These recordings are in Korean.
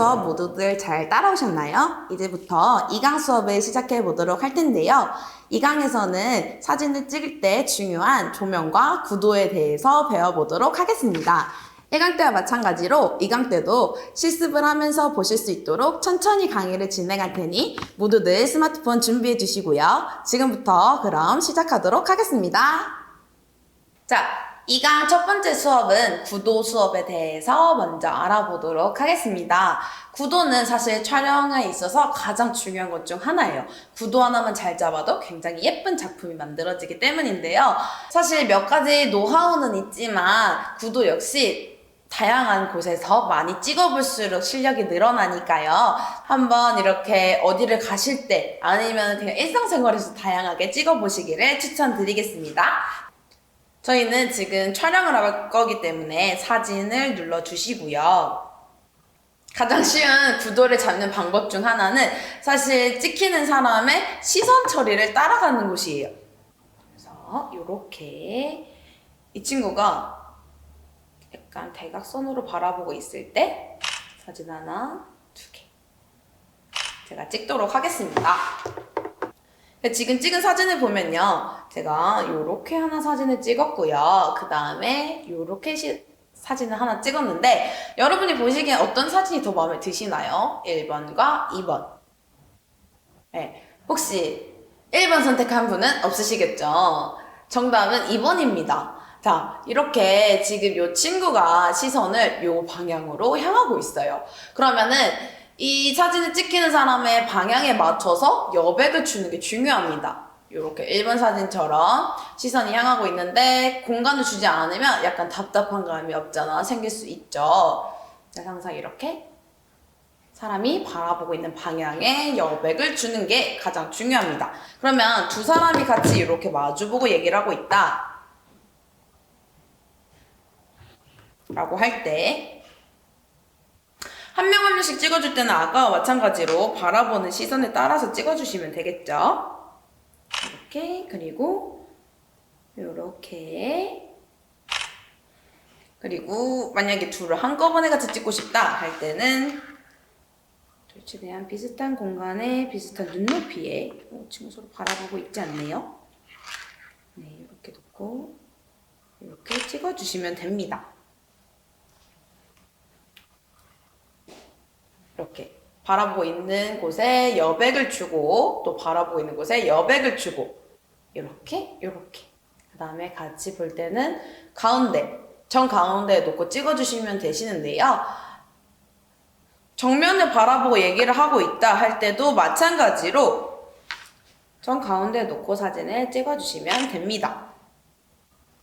수업 모두들 잘 따라오셨나요? 이제부터 2강 수업을 시작해 보도록 할 텐데요. 2강에서는 사진을 찍을 때 중요한 조명과 구도에 대해서 배워보도록 하겠습니다. 1강 때와 마찬가지로 2강 때도 실습을 하면서 보실 수 있도록 천천히 강의를 진행할 테니 모두들 스마트폰 준비해 주시고요. 지금부터 그럼 시작하도록 하겠습니다. 자, 2강 첫 번째 수업은 구도 수업에 대해서 먼저 알아보도록 하겠습니다. 구도는 사실 촬영에 있어서 가장 중요한 것 중 하나예요. 구도 하나만 잘 잡아도 굉장히 예쁜 작품이 만들어지기 때문인데요. 사실 몇 가지 노하우는 있지만 구도 역시 다양한 곳에서 많이 찍어볼수록 실력이 늘어나니까요. 한번 이렇게 어디를 가실 때 아니면 그냥 일상생활에서 다양하게 찍어보시기를 추천드리겠습니다. 저희는 지금 촬영을 할 거기 때문에 사진을 눌러주시고요. 가장 쉬운 구도를 잡는 방법 중 하나는 사실 찍히는 사람의 시선 처리를 따라가는 곳이에요. 그래서 이렇게 이 친구가 약간 대각선으로 바라보고 있을 때 사진 하나, 두 개. 제가 찍도록 하겠습니다. 지금 찍은 사진을 보면요. 제가 요렇게 하나 사진을 찍었고요. 그 다음에 요렇게 시- 사진을 하나 찍었는데 여러분이 보시기엔 어떤 사진이 더 마음에 드시나요? 1번과 2번. 네. 혹시 1번 선택한 분은 없으시겠죠? 정답은 2번입니다. 자, 이렇게 지금 요 친구가 시선을 요 방향으로 향하고 있어요. 그러면은 이 사진을 찍히는 사람의 방향에 맞춰서 여백을 주는 게 중요합니다. 이렇게 1번 사진처럼 시선이 향하고 있는데 공간을 주지 않으면 약간 답답한 감이 없잖아 생길 수 있죠. 항상 이렇게 사람이 바라보고 있는 방향에 여백을 주는 게 가장 중요합니다. 그러면 두 사람이 같이 이렇게 마주보고 얘기를 하고 있다. 라고 할 때, 한 명 한 명씩 찍어줄 때는 아까와 마찬가지로 바라보는 시선에 따라서 찍어주시면 되겠죠? 이렇게, 그리고, 요렇게. 그리고, 만약에 둘을 한꺼번에 같이 찍고 싶다 할 때는, 둘 최대한 비슷한 공간에 비슷한 눈높이에, 어, 친구 서로 바라보고 있지 않네요? 네, 이렇게 놓고, 이렇게 찍어주시면 됩니다. 이렇게 바라보고 있는 곳에 여백을 주고 또 바라보고 있는 곳에 여백을 주고 이렇게 이렇게. 그 다음에 같이 볼 때는 가운데 정 가운데에 놓고 찍어주시면 되시는데요. 정면을 바라보고 얘기를 하고 있다 할 때도 마찬가지로 정 가운데에 놓고 사진을 찍어주시면 됩니다.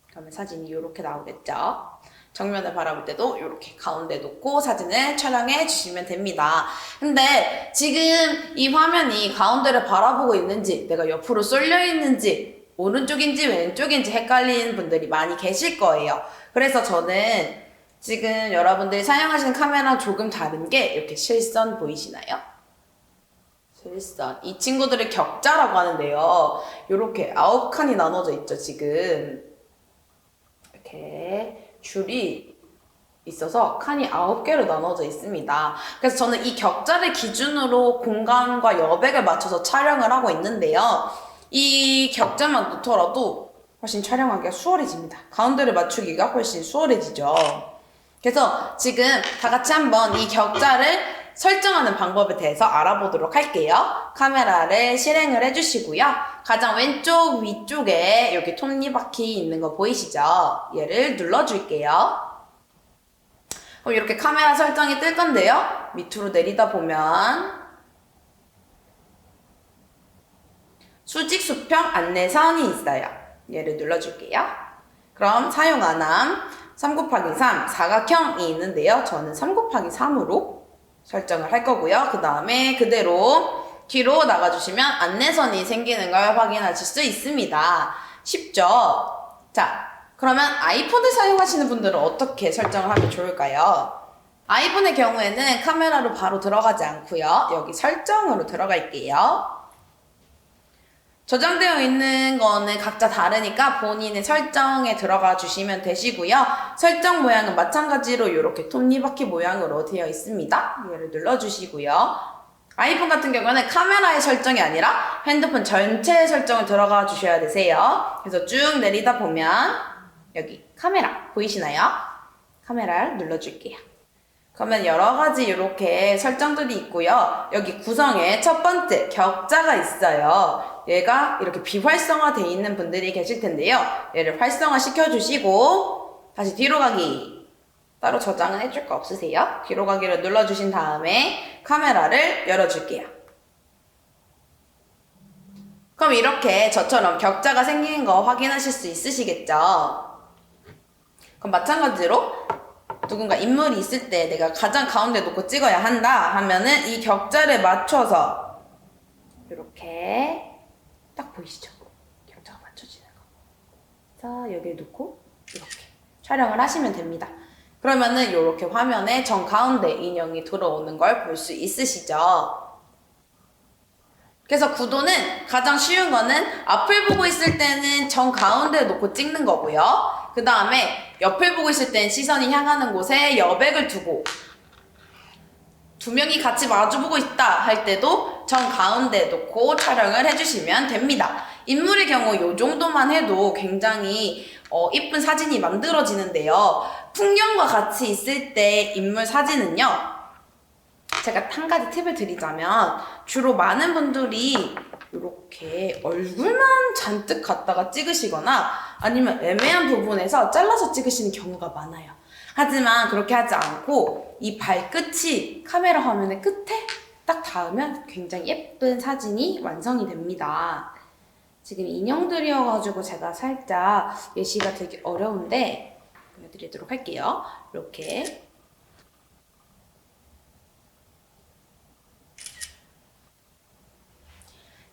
그러면 사진이 이렇게 나오겠죠 정면을 바라볼 때도 이렇게 가운데 놓고 사진을 촬영해 주시면 됩니다. 근데 지금 이 화면이 가운데를 바라보고 있는지 내가 옆으로 쏠려 있는지 오른쪽인지 왼쪽인지 헷갈리는 분들이 많이 계실 거예요. 그래서 저는 지금 여러분들이 사용하시는 카메라 조금 다른 게 이렇게 실선 보이시나요? 실선. 이 친구들을 격자라고 하는데요. 이렇게 아홉 칸이 나눠져 있죠, 지금. 이렇게. 줄이 있어서 칸이 9개로 나눠져 있습니다. 그래서 저는 이 격자를 기준으로 공간과 여백을 맞춰서 촬영을 하고 있는데요. 이 격자만 놓더라도 훨씬 촬영하기가 수월해집니다. 가운데를 맞추기가 훨씬 수월해지죠. 그래서 지금 다 같이 한번 이 격자를 설정하는 방법에 대해서 알아보도록 할게요. 카메라를 실행을 해주시고요. 가장 왼쪽 위쪽에 여기 톱니바퀴 있는 거 보이시죠? 얘를 눌러줄게요. 그럼 이렇게 카메라 설정이 뜰 건데요. 밑으로 내리다 보면 수직 수평 안내선이 있어요. 얘를 눌러줄게요. 그럼 사용 안함 3 곱하기 3 사각형이 있는데요. 저는 3 곱하기 3으로 설정을 할 거고요. 그 다음에 그대로 뒤로 나가주시면 안내선이 생기는 걸 확인하실 수 있습니다. 쉽죠? 자, 그러면 아이폰을 사용하시는 분들은 어떻게 설정을 하면 좋을까요? 아이폰의 경우에는 카메라로 바로 들어가지 않고요. 여기 설정으로 들어갈게요. 저장되어 있는 거는 각자 다르니까 본인의 설정에 들어가 주시면 되시고요. 설정 모양은 마찬가지로 이렇게 톱니바퀴 모양으로 되어 있습니다. 얘를 눌러주시고요. 아이폰 같은 경우는 카메라의 설정이 아니라 핸드폰 전체의 설정을 들어가 주셔야 되세요. 그래서 쭉 내리다 보면 여기 카메라 보이시나요? 카메라를 눌러줄게요. 그러면 여러 가지 이렇게 설정들이 있고요. 여기 구성에 첫 번째 격자가 있어요. 얘가 이렇게 비활성화되어 있는 분들이 계실 텐데요. 얘를 활성화 시켜주시고 다시 뒤로 가기. 따로 저장은 해줄 거 없으세요? 뒤로 가기를 눌러주신 다음에 카메라를 열어줄게요. 그럼 이렇게 저처럼 격자가 생긴 거 확인하실 수 있으시겠죠? 그럼 마찬가지로 누군가 인물이 있을 때 내가 가장 가운데 놓고 찍어야 한다 하면은 이 격자를 맞춰서 이렇게 딱 보이시죠? 격자가 맞춰지는 거. 그래서 여기에 놓고 이렇게 촬영을 하시면 됩니다. 그러면은 이렇게 화면에 정 가운데 인형이 들어오는 걸 볼 수 있으시죠? 그래서 구도는 가장 쉬운 거는 앞을 보고 있을 때는 정 가운데 놓고 찍는 거고요. 그 다음에 옆을 보고 있을 땐 시선이 향하는 곳에 여백을 두고 두 명이 같이 마주보고 있다 할 때도 정 가운데 놓고 촬영을 해주시면 됩니다. 인물의 경우 이 정도만 해도 굉장히 어, 이쁜 사진이 만들어지는데요. 풍경과 같이 있을 때 인물 사진은요. 제가 한 가지 팁을 드리자면 주로 많은 분들이 이렇게 얼굴만 잔뜩 갖다가 찍으시거나 아니면 애매한 부분에서 잘라서 찍으시는 경우가 많아요. 하지만 그렇게 하지 않고 이 발끝이 카메라 화면의 끝에 딱 닿으면 굉장히 예쁜 사진이 완성이 됩니다. 지금 인형들이어가지고 제가 살짝 예시가 되게 어려운데 보여드리도록 할게요. 이렇게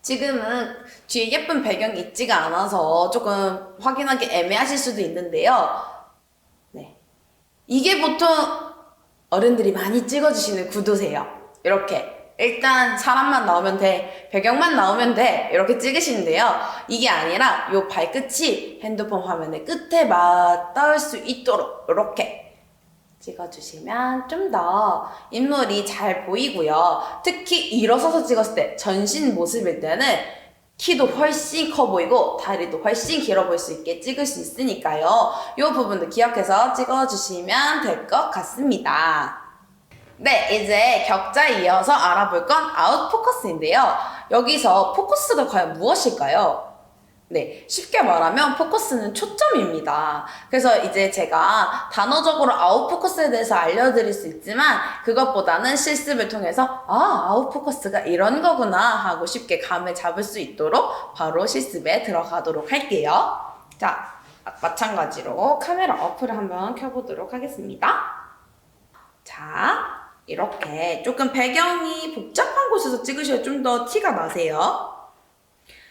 지금은 뒤에 예쁜 배경이 있지가 않아서 조금 확인하기 애매하실 수도 있는데요. 네. 이게 보통 어른들이 많이 찍어주시는 구도세요. 이렇게. 일단 사람만 나오면 돼. 배경만 나오면 돼. 이렇게 찍으시는데요. 이게 아니라 요 발끝이 핸드폰 화면의 끝에 맞닿을 수 있도록 이렇게 찍어주시면 좀 더 인물이 잘 보이고요. 특히 일어서서 찍었을 때 전신 모습일 때는 키도 훨씬 커 보이고 다리도 훨씬 길어 보일 수 있게 찍을 수 있으니까요. 이 부분도 기억해서 찍어주시면 될 것 같습니다. 네, 이제 격자에 이어서 알아볼 건 아웃 포커스인데요. 여기서 포커스가 과연 무엇일까요? 네, 쉽게 말하면 포커스는 초점입니다. 그래서 이제 제가 단어적으로 아웃 포커스에 대해서 알려드릴 수 있지만 그것보다는 실습을 통해서 아, 아웃 포커스가 이런 거구나 하고 쉽게 감을 잡을 수 있도록 바로 실습에 들어가도록 할게요. 자, 마찬가지로 카메라 어플을 한번 켜보도록 하겠습니다. 자, 이렇게 조금 배경이 복잡한 곳에서 찍으셔야 좀 더 티가 나세요.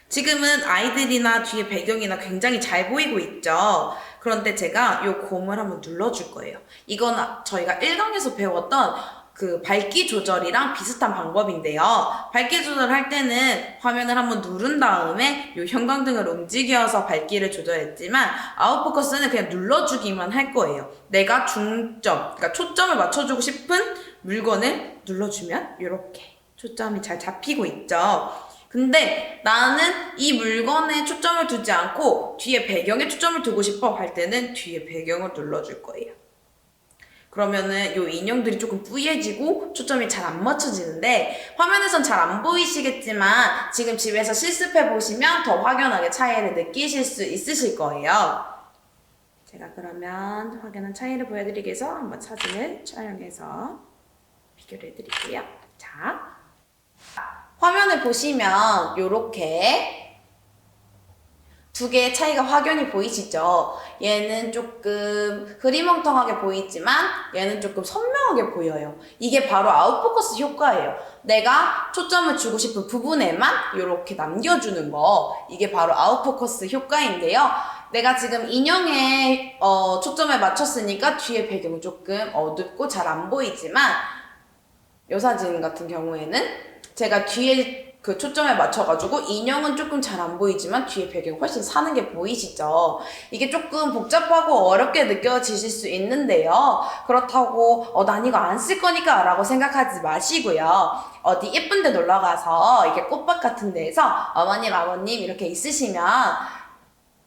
지금은 아이들이나 뒤에 배경이나 굉장히 잘 보이고 있죠. 그런데 제가 이 곰을 한번 눌러줄 거예요. 이건 저희가 1강에서 배웠던 그 밝기 조절이랑 비슷한 방법인데요. 밝기 조절할 때는 화면을 한번 누른 다음에 이 형광등을 움직여서 밝기를 조절했지만 아웃포커스는 그냥 눌러주기만 할 거예요. 내가 중점, 그러니까 초점을 맞춰주고 싶은 물건을 눌러주면 이렇게 초점이 잘 잡히고 있죠. 근데 나는 이 물건에 초점을 두지 않고 뒤에 배경에 초점을 두고 싶어 할 때는 뒤에 배경을 눌러줄 거예요. 그러면은 요 인형들이 조금 뿌얘지고 초점이 잘 안 맞춰지는데 화면에선 잘 안 보이시겠지만 지금 집에서 실습해 보시면 더 확연하게 차이를 느끼실 수 있으실 거예요. 제가 그러면 확연한 차이를 보여드리기 위해서 한번 사진을 촬영해서 비교를 해드릴게요. 자, 화면을 보시면 이렇게 두 개의 차이가 확연히 보이시죠? 얘는 조금 흐리멍텅하게 보이지만 얘는 조금 선명하게 보여요. 이게 바로 아웃포커스 효과예요. 내가 초점을 주고 싶은 부분에만 이렇게 남겨주는 거. 이게 바로 아웃포커스 효과인데요. 내가 지금 인형에 어, 초점을 맞췄으니까 뒤에 배경은 조금 어둡고 잘 안 보이지만 이 사진 같은 경우에는 제가 뒤에 그 초점에 맞춰가지고 인형은 조금 잘 안 보이지만 뒤에 배경이 훨씬 사는 게 보이시죠? 이게 조금 복잡하고 어렵게 느껴지실 수 있는데요. 그렇다고 어, 난 이거 안 쓸 거니까 라고 생각하지 마시고요. 어디 예쁜 데 놀러 가서 이게 꽃밭 같은 데에서 어머님, 아버님 이렇게 있으시면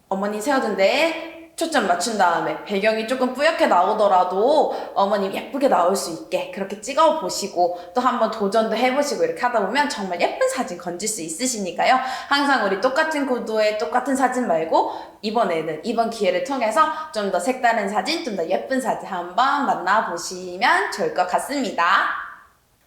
어머니 세워둔 데에 초점 맞춘 다음에 배경이 조금 뿌옇게 나오더라도 어머님 예쁘게 나올 수 있게 그렇게 찍어 보시고 또 한번 도전도 해보시고 이렇게 하다 보면 정말 예쁜 사진 건질 수 있으시니까요. 항상 우리 똑같은 구도의 똑같은 사진 말고 이번에는 이번 기회를 통해서 좀 더 색다른 사진, 좀 더 예쁜 사진 한번 만나보시면 좋을 것 같습니다.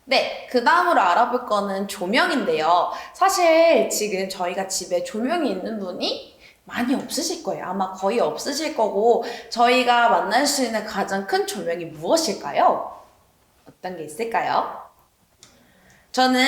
네, 그 다음으로 알아볼 거는 조명인데요. 사실 지금 저희가 집에 조명이 있는 분이 많이 없으실 거예요. 아마 거의 없으실 거고, 저희가 만날 수 있는 가장 큰 조명이 무엇일까요? 어떤 게 있을까요? 저는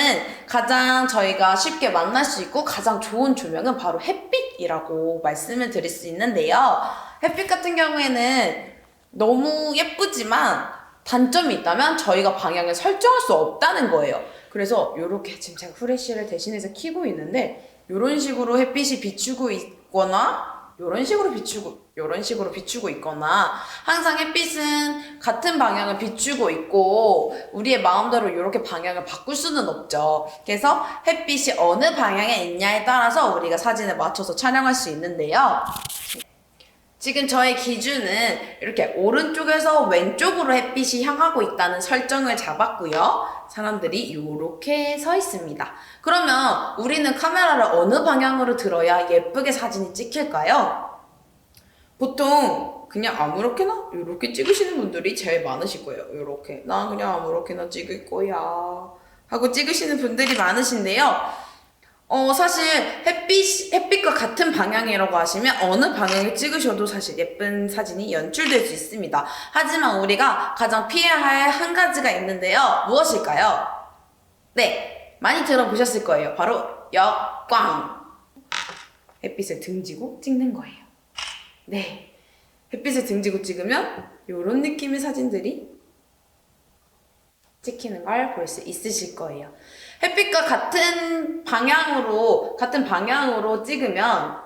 가장 저희가 쉽게 만날 수 있고 가장 좋은 조명은 바로 햇빛이라고 말씀을 드릴 수 있는데요. 햇빛 같은 경우에는 너무 예쁘지만 단점이 있다면 저희가 방향을 설정할 수 없다는 거예요. 그래서 이렇게 지금 제가 후레쉬를 대신해서 켜고 있는데 이런 식으로 햇빛이 비추고 있거나 이런 식으로 비추고 이런 식으로 비추고 있거나 항상 햇빛은 같은 방향을 비추고 있고 우리의 마음대로 이렇게 방향을 바꿀 수는 없죠. 그래서 햇빛이 어느 방향에 있냐에 따라서 우리가 사진을 맞춰서 촬영할 수 있는데요. 지금 저의 기준은 이렇게 오른쪽에서 왼쪽으로 햇빛이 향하고 있다는 설정을 잡았고요. 사람들이 이렇게 서 있습니다. 그러면 우리는 카메라를 어느 방향으로 들어야 예쁘게 사진이 찍힐까요? 보통 그냥 아무렇게나 이렇게 찍으시는 분들이 제일 많으실 거예요. 이렇게 나 그냥 아무렇게나 찍을 거야 하고 찍으시는 분들이 많으신데요. 어, 사실 햇빛, 햇빛과 같은 방향이라고 하시면 어느 방향을 찍으셔도 사실 예쁜 사진이 연출될 수 있습니다. 하지만 우리가 가장 피해야 할 한 가지가 있는데요. 무엇일까요? 네, 많이 들어보셨을 거예요. 바로 역광. 햇빛을 등지고 찍는 거예요. 네. 햇빛을 등지고 찍으면 이런 느낌의 사진들이 찍히는 걸 볼 수 있으실 거예요. 햇빛과 같은 방향으로, 같은 방향으로 찍으면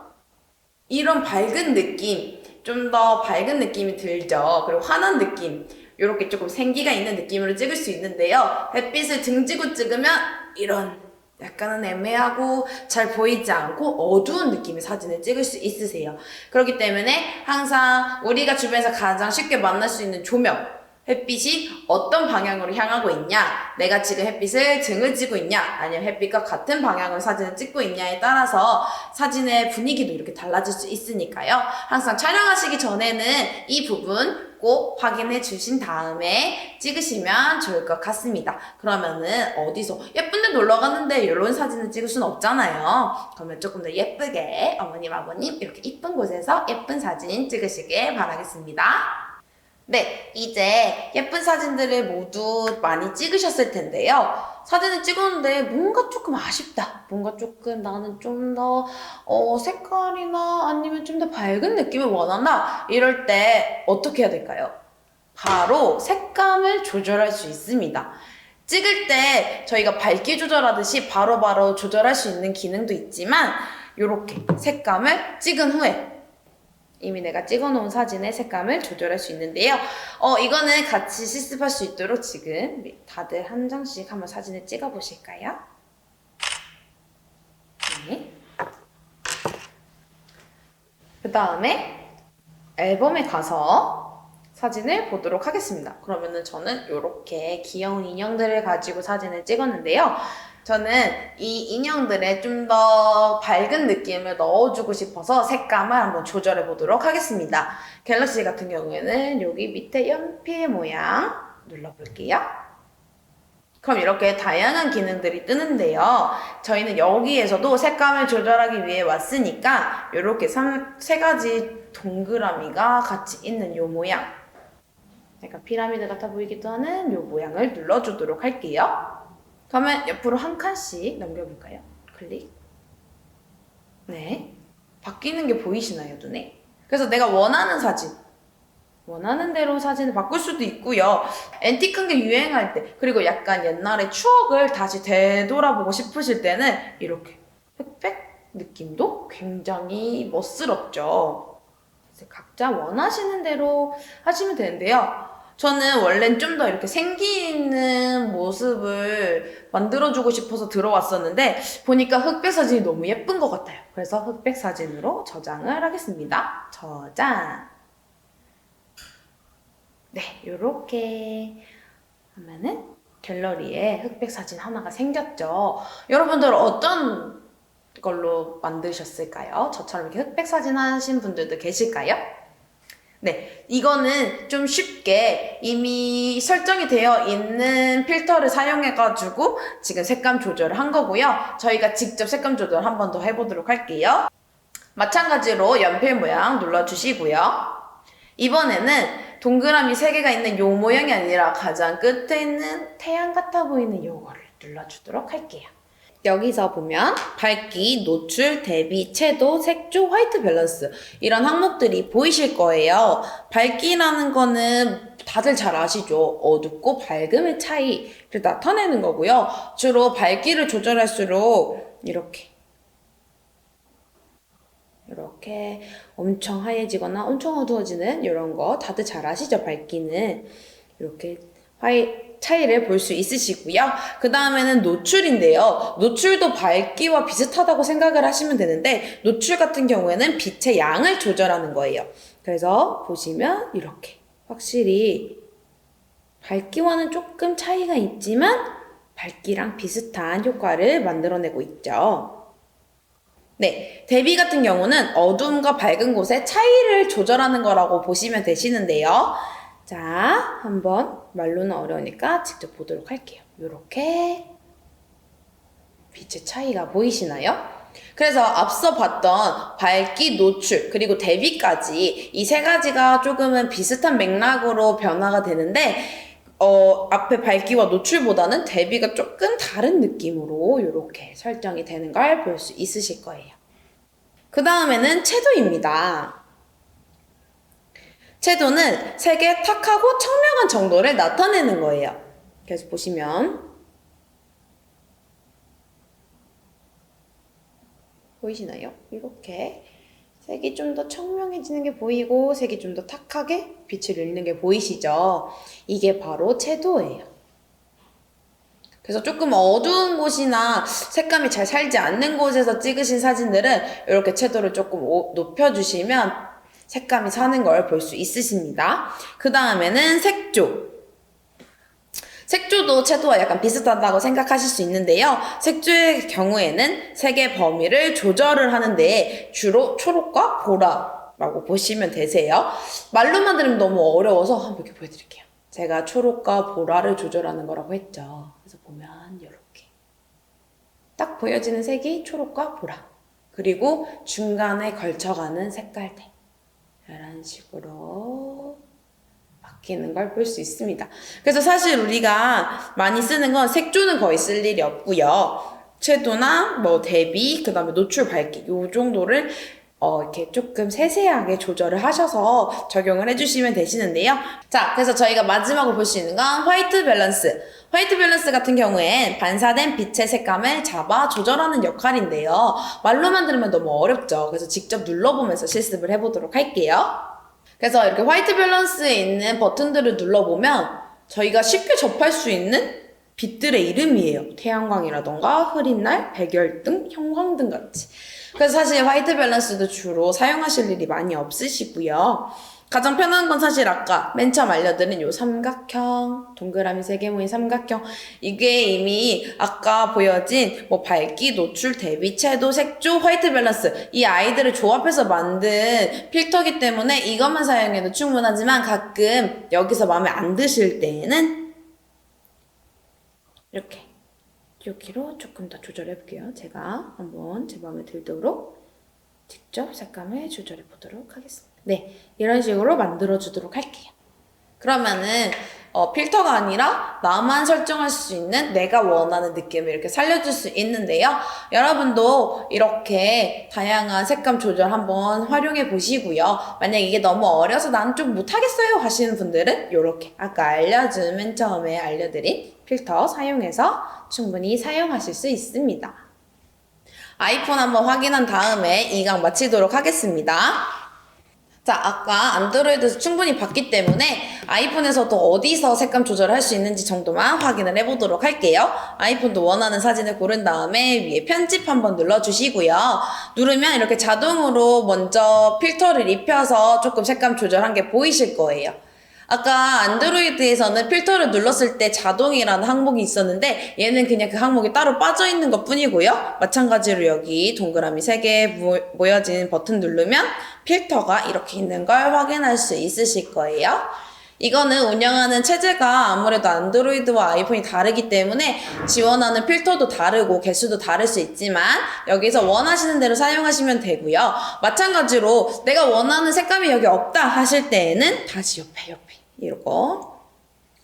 이런 밝은 느낌, 좀 더 밝은 느낌이 들죠. 그리고 환한 느낌, 이렇게 조금 생기가 있는 느낌으로 찍을 수 있는데요. 햇빛을 등지고 찍으면 이런 약간은 애매하고 잘 보이지 않고 어두운 느낌의 사진을 찍을 수 있으세요. 그렇기 때문에 항상 우리가 주변에서 가장 쉽게 만날 수 있는 조명, 햇빛이 어떤 방향으로 향하고 있냐, 내가 지금 햇빛을 등을 찌고 있냐, 아니면 햇빛과 같은 방향으로 사진을 찍고 있냐에 따라서 사진의 분위기도 이렇게 달라질 수 있으니까요. 항상 촬영하시기 전에는 이 부분 꼭 확인해 주신 다음에 찍으시면 좋을 것 같습니다. 그러면은 어디서 예쁜데 놀러 갔는데 이런 사진을 찍을 수는 없잖아요. 그러면 조금 더 예쁘게 어머님, 아버님 이렇게 이쁜 곳에서 예쁜 사진 찍으시길 바라겠습니다. 네, 이제 예쁜 사진들을 모두 많이 찍으셨을 텐데요. 사진을 찍었는데 뭔가 조금 아쉽다. 뭔가 조금 나는 좀 더, 어, 색깔이나 아니면 좀 더 밝은 느낌을 원한다. 이럴 때 어떻게 해야 될까요? 바로 색감을 조절할 수 있습니다. 찍을 때 저희가 밝기 조절하듯이 바로바로 조절할 수 있는 기능도 있지만, 이렇게 색감을 찍은 후에 이미 내가 찍어놓은 사진의 색감을 조절할 수 있는데요. 어, 이거는 같이 실습할 수 있도록 지금 다들 한 장씩 한번 사진을 찍어 보실까요? 네. 그 다음에 앨범에 가서 사진을 보도록 하겠습니다. 그러면은 저는 이렇게 귀여운 인형들을 가지고 사진을 찍었는데요. 저는 이 인형들에 좀더 밝은 느낌을 넣어주고 싶어서 색감을 한번 조절해 보도록 하겠습니다. 갤럭시 같은 경우에는 여기 밑에 연필 모양 눌러볼게요. 그럼 이렇게 다양한 기능들이 뜨는데요. 저희는 여기에서도 색감을 조절하기 위해 왔으니까 이렇게 세 가지 동그라미가 같이 있는 이 모양 약간 피라미드 같아 보이기도 하는 이 모양을 눌러주도록 할게요. 그러면 옆으로 한 칸씩 넘겨볼까요? 클릭. 네. 바뀌는 게 보이시나요, 눈에? 그래서 내가 원하는 사진. 원하는 대로 사진을 바꿀 수도 있고요. 앤틱한 게 유행할 때, 그리고 약간 옛날의 추억을 다시 되돌아보고 싶으실 때는 이렇게 흑백 느낌도 굉장히 멋스럽죠. 각자 원하시는 대로 하시면 되는데요. 저는 원래는 좀 더 이렇게 생기 있는 모습을 만들어주고 싶어서 들어왔었는데 보니까 흑백 사진이 너무 예쁜 것 같아요. 그래서 흑백 사진으로 저장을 하겠습니다. 저장. 네, 요렇게 하면은 갤러리에 흑백 사진 하나가 생겼죠. 여러분들 어떤 걸로 만드셨을까요? 저처럼 이렇게 흑백 사진 하신 분들도 계실까요? 네, 이거는 좀 쉽게 이미 설정이 되어 있는 필터를 사용해가지고 지금 색감 조절을 한 거고요. 저희가 직접 색감 조절 한 번 더 해보도록 할게요. 마찬가지로 연필 모양 눌러주시고요. 이번에는 동그라미 3개가 있는 요 모양이 아니라 가장 끝에 있는 태양 같아 보이는 요거를 눌러주도록 할게요. 여기서 보면 밝기, 노출, 대비, 채도, 색조, 화이트 밸런스 이런 항목들이 보이실 거예요. 밝기라는 거는 다들 잘 아시죠? 어둡고 밝음의 차이를 나타내는 거고요. 주로 밝기를 조절할수록 이렇게 이렇게 엄청 하얘지거나 엄청 어두워지는 이런 거 다들 잘 아시죠? 밝기는 이렇게 차이를 볼 수 있으시고요. 그 다음에는 노출인데요. 노출도 밝기와 비슷하다고 생각을 하시면 되는데 노출 같은 경우에는 빛의 양을 조절하는 거예요. 그래서 보시면 이렇게 확실히 밝기와는 조금 차이가 있지만 밝기랑 비슷한 효과를 만들어내고 있죠. 네, 대비 같은 경우는 어둠과 밝은 곳의 차이를 조절하는 거라고 보시면 되시는데요. 자, 한번 말로는 어려우니까 직접 보도록 할게요. 이렇게 빛의 차이가 보이시나요? 그래서 앞서 봤던 밝기, 노출, 그리고 대비까지 이 세 가지가 조금은 비슷한 맥락으로 변화가 되는데 어, 앞에 밝기와 노출보다는 대비가 조금 다른 느낌으로 이렇게 설정이 되는 걸 볼 수 있으실 거예요. 그 다음에는 채도입니다. 채도는 색의 탁하고 청명한 정도를 나타내는 거예요. 그래서 보시면 보이시나요? 이렇게 색이 좀 더 청명해지는 게 보이고 색이 좀 더 탁하게 빛을 잃는 게 보이시죠? 이게 바로 채도예요. 그래서 조금 어두운 곳이나 색감이 잘 살지 않는 곳에서 찍으신 사진들은 이렇게 채도를 조금 오- 높여주시면 색감이 사는 걸 볼 수 있으십니다. 그 다음에는 색조. 색조도 채도와 약간 비슷하다고 생각하실 수 있는데요. 색조의 경우에는 색의 범위를 조절을 하는데 주로 초록과 보라라고 보시면 되세요. 말로만 들으면 너무 어려워서 한번 이렇게 보여드릴게요. 제가 초록과 보라를 조절하는 거라고 했죠. 그래서 보면 이렇게 딱 보여지는 색이 초록과 보라. 그리고 중간에 걸쳐가는 색깔들. 이런 식으로 바뀌는 걸 볼 수 있습니다. 그래서 사실 우리가 많이 쓰는 건 색조는 거의 쓸 일이 없고요. 채도나 뭐 대비, 그 다음에 노출 밝기 요 정도를 어, 이렇게 조금 세세하게 조절을 하셔서 적용을 해주시면 되시는데요. 자, 그래서 저희가 마지막으로 볼 수 있는 건 화이트 밸런스. 화이트 밸런스 같은 경우엔 반사된 빛의 색감을 잡아 조절하는 역할인데요. 말로만 들으면 너무 어렵죠. 그래서 직접 눌러보면서 실습을 해보도록 할게요. 그래서 이렇게 화이트 밸런스에 있는 버튼들을 눌러보면 저희가 쉽게 접할 수 있는 빛들의 이름이에요. 태양광이라던가 흐린 날, 백열등, 형광등 같이. 그래서 사실 화이트 밸런스도 주로 사용하실 일이 많이 없으시고요. 가장 편한 건 사실 아까 맨 처음 알려드린 요 삼각형, 동그라미 세 개 모인 삼각형. 이게 이미 아까 보여진 뭐 밝기, 노출, 대비, 채도, 색조, 화이트 밸런스. 이 아이들을 조합해서 만든 필터기 때문에 이것만 사용해도 충분하지만 가끔 여기서 마음에 안 드실 때에는 이렇게 여기로 조금 더 조절해 볼게요. 제가 한번 제 마음에 들도록 직접 색감을 조절해 보도록 하겠습니다. 네, 이런 식으로 만들어 주도록 할게요. 그러면은 어, 필터가 아니라 나만 설정할 수 있는 내가 원하는 느낌을 이렇게 살려줄 수 있는데요. 여러분도 이렇게 다양한 색감 조절 한번 활용해 보시고요. 만약 이게 너무 어려서 나는 좀 못하겠어요 하시는 분들은 이렇게 아까 알려준 맨 처음에 알려드린 필터 사용해서 충분히 사용하실 수 있습니다. 아이폰 한번 확인한 다음에 이 강 마치도록 하겠습니다. 자, 아까 안드로이드에서 충분히 봤기 때문에 아이폰에서도 어디서 색감 조절을 할 수 있는지 정도만 확인을 해보도록 할게요. 아이폰도 원하는 사진을 고른 다음에 위에 편집 한번 눌러주시고요. 누르면 이렇게 자동으로 먼저 필터를 입혀서 조금 색감 조절한 게 보이실 거예요. 아까 안드로이드에서는 필터를 눌렀을 때 자동이라는 항목이 있었는데 얘는 그냥 그 항목이 따로 빠져 있는 것 뿐이고요. 마찬가지로 여기 동그라미 3개 모여진 버튼 누르면 필터가 이렇게 있는 걸 확인할 수 있으실 거예요. 이거는 운영하는 체제가 아무래도 안드로이드와 아이폰이 다르기 때문에 지원하는 필터도 다르고 개수도 다를 수 있지만 여기서 원하시는 대로 사용하시면 되고요. 마찬가지로 내가 원하는 색감이 여기 없다 하실 때에는 다시 옆에 옆에 이러고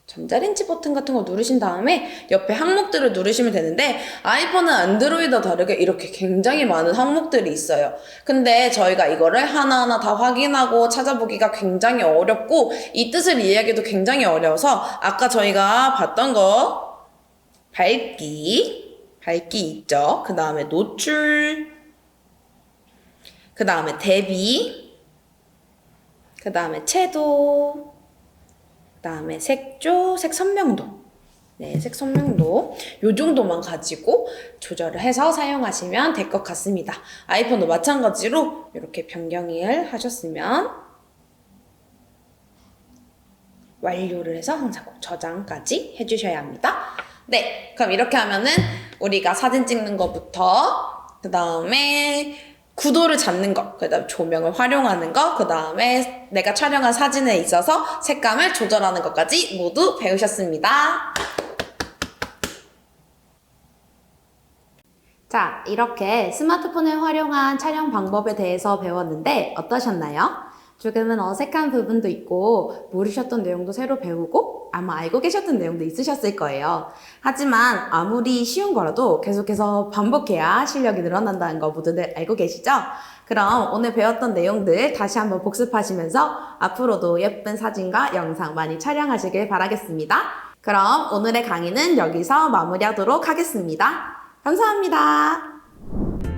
전자레인지 버튼 같은 거 누르신 다음에 옆에 항목들을 누르시면 되는데 아이폰은 안드로이드와 다르게 이렇게 굉장히 많은 항목들이 있어요. 근데 저희가 이거를 하나하나 다 확인하고 찾아보기가 굉장히 어렵고 이 뜻을 이해하기도 굉장히 어려워서 아까 저희가 봤던 거 밝기, 밝기 있죠. 그 다음에 노출, 그 다음에 대비, 그 다음에 채도, 그 다음에 색조, 색 선명도. 네, 색 선명도. 요 정도만 가지고 조절을 해서 사용하시면 될 것 같습니다. 아이폰도 마찬가지로 이렇게 변경을 하셨으면 완료를 해서 항상 꼭 저장까지 해주셔야 합니다. 네, 그럼 이렇게 하면은 우리가 사진 찍는 것부터 그 다음에 구도를 잡는 거, 그 다음 조명을 활용하는 거, 그 다음에 내가 촬영한 사진에 있어서 색감을 조절하는 것까지 모두 배우셨습니다. 자, 이렇게 스마트폰을 활용한 촬영 방법에 대해서 배웠는데 어떠셨나요? 조금은 어색한 부분도 있고 모르셨던 내용도 새로 배우고 아마 알고 계셨던 내용도 있으셨을 거예요. 하지만 아무리 쉬운 거라도 계속해서 반복해야 실력이 늘어난다는 거 모두들 알고 계시죠? 그럼 오늘 배웠던 내용들 다시 한번 복습하시면서 앞으로도 예쁜 사진과 영상 많이 촬영하시길 바라겠습니다. 그럼 오늘의 강의는 여기서 마무리하도록 하겠습니다. 감사합니다.